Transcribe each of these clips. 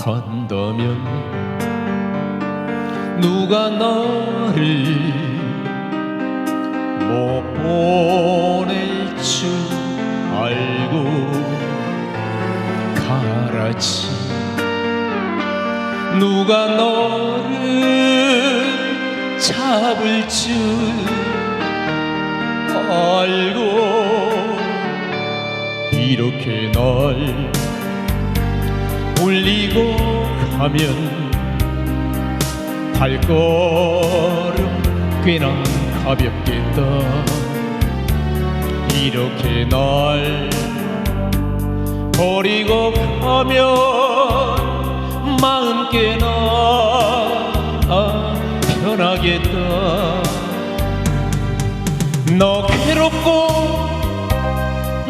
간다면 누가 너를 못 보낼 줄 알고 가라지. 누가 너를 잡을 줄 알고 이렇게 날 울리고 가면 발걸음 꽤나 가볍겠다. 이렇게 날 버리고 가면 마음 꽤나 편하겠다. 너 괴롭고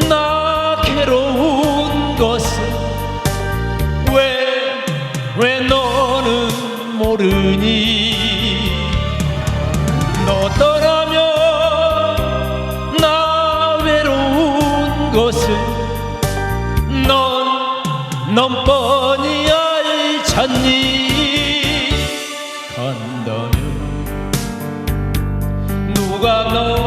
나 괴로운 것은 모르니 너 떠나면 나 외로운 것은 넌, 넌 뻔히 알잖니? 간다면 누가 너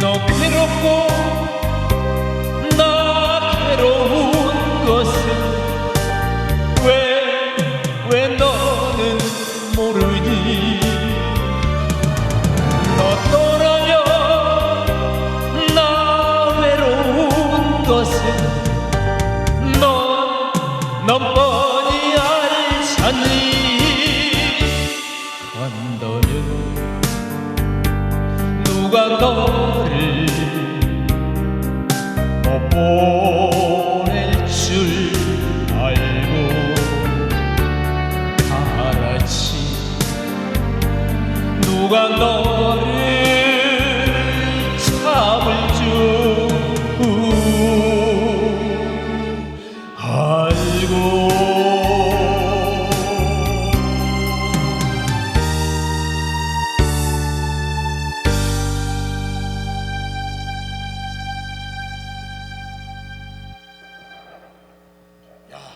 너 괴롭고 나 괴로운 것은 왜, 왜 너는 모르니? 너 떠나면 나 외로운 것은 넌, 넌 뻔히 알잖니 누가 너를 못 보낼 줄 알고 가라지? 누가 너를